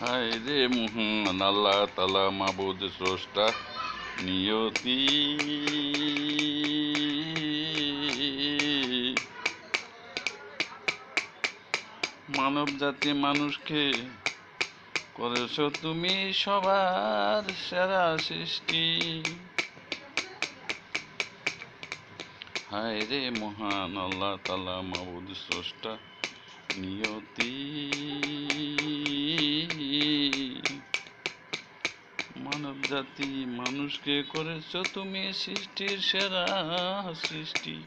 হায় রে মোহন, আল্লাহ তালা মাবুদ স্রষ্টা নিয়তি। মানব জাতি মানুষকে করেছ তুমি সবার সেরা সৃষ্টি। হায় রে মহান, আল্লাহ তালা মাবুদ স্রষ্টা নিয়তি মানব জাতি মানুষকে করেছ তুমি সৃষ্টির সেরা সৃষ্টি।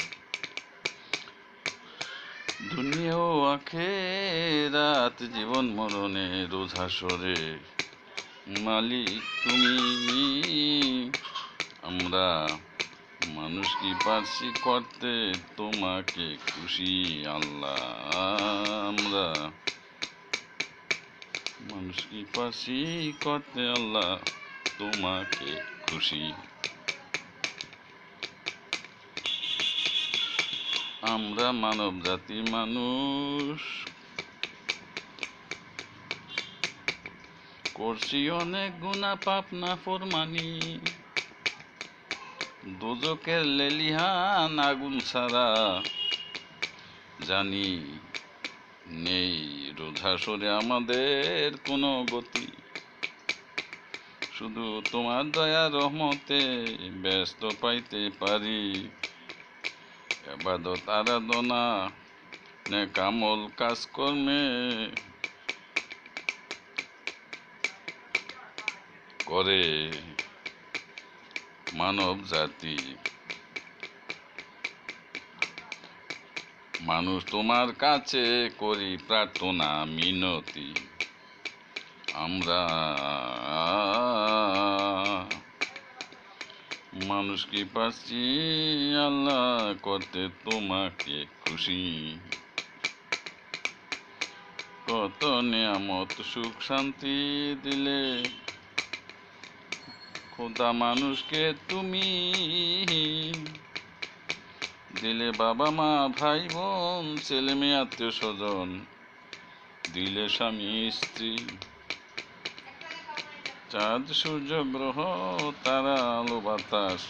দুনিয়া ও আখেরাত জীবন মরণে রোজ মালিক তুমি। আমরা মানুষ কি পারছি করতে? তোমাকে খুশি আল্লাহ। আমরা মানুষ কি পারছি করতে? আল্লাহ। তোমাকে খুশি। আমরা মানব জাতি মানুষ। করছি অনেক গুণা পাপ না ফরমানি দুজকের লেলিহান আগুন ছাড়া জানি নেই। রোধা সরে আমাদের কোনো গতি শুধু তোমার দয়া রহমতে ব্যস্ত পাইতে পারি। এবাদত আরাধনা নে কামল কাজকর্মে করে মানব জাতি। মানুষ তোমার কাছে করি প্রার্থনা, মিনতি। আমরা মানুষ কি পারছি আল্লাহ করতে তোমাকে খুশি। কত নিয়ামত, সুখ, শান্তি দিলে খোদা মানুষকে তুমি দিলে বাবা মা, ভাই বোন, ছেলে মেয়ে, আত্মীয় স্বজন, দিলে স্বামী, স্ত্রী। চাঁদ, সূর্য, গ্রহ, তারা, আলো, বাতাস,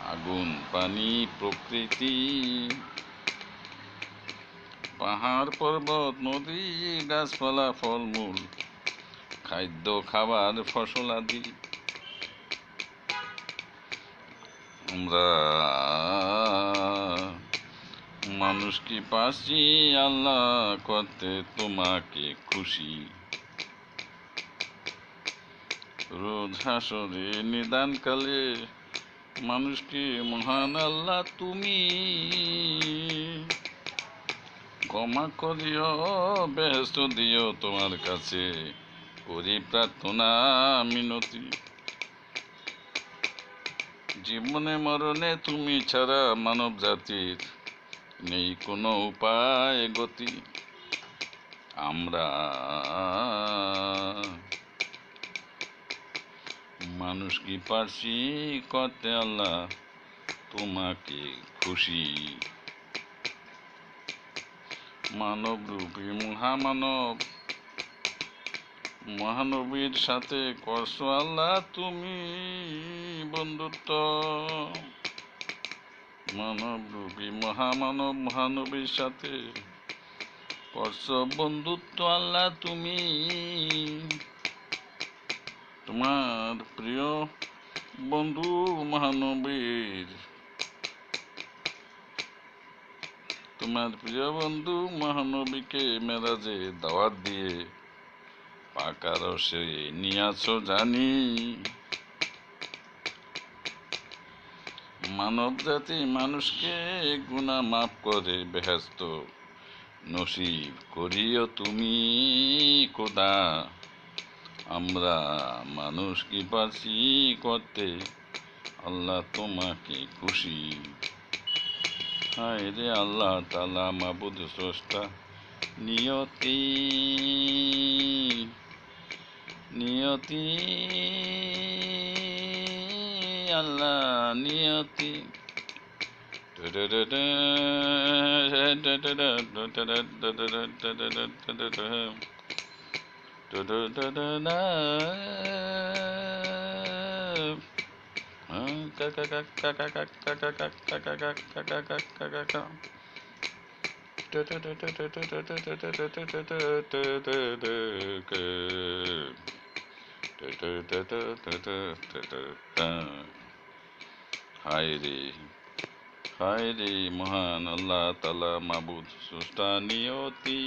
আগুন, পানি, প্রকৃতি। পাহাড়, পর্বত, নদী, গাছপালা, ফলমূল, খাদ্য, খাবার, ফসল আদি। আমরা মানুষ কি পাচ্ছি, আল্লাহ করতে তোমাকে খুশি। রোজ হাসরে নিদানকালে মানুষকে, মহান আল্লাহ তুমি ক্ষমা করিও, ব্যস্ত দিও তোমার কাছে। করি প্রার্থনা, মিনতি। জীবনে মরণে তুমি ছাড়া মানব জাতির নেই কোনো উপায় গতি। আমরা মানুষ কি পারছি করতে আল্লাহ তোমাকে খুশি। মানব রূপী মহামানব, মহানবীর সাথে করছ আল্লাহ তুমি বন্ধুত্ব। মানব রূপী মহামানব, মহানবীর সাথে করছ বন্ধুত্ব আল্লাহ তুমি তোমার প্রিয় বন্ধু মহানবীর। তোমার প্রিয় বন্ধু মহানবীকে মেরাজে দাওয়াত দিয়ে পাকা রসে নিয়াছ জানি। মানব জাতি মানুষকে গুণা মাফ করে বেহেস্ত। নসিব করিও তুমি কোদা আমরা মানুষ কি পারছি করতে আল্লাহ তোমাকে খুশি হায় রে আল্লাহ তালা মাবুদ স্রষ্টা নিয়তি নিয়তি আল্লাহ নিয়তি টু-টু-টু-টু-না। হুম, কা কা কা কা কা কা কা কা কা কা হায়রে হায়রে মহান আল্লাহ তালা মাবুদ সুস্তা নিয়তি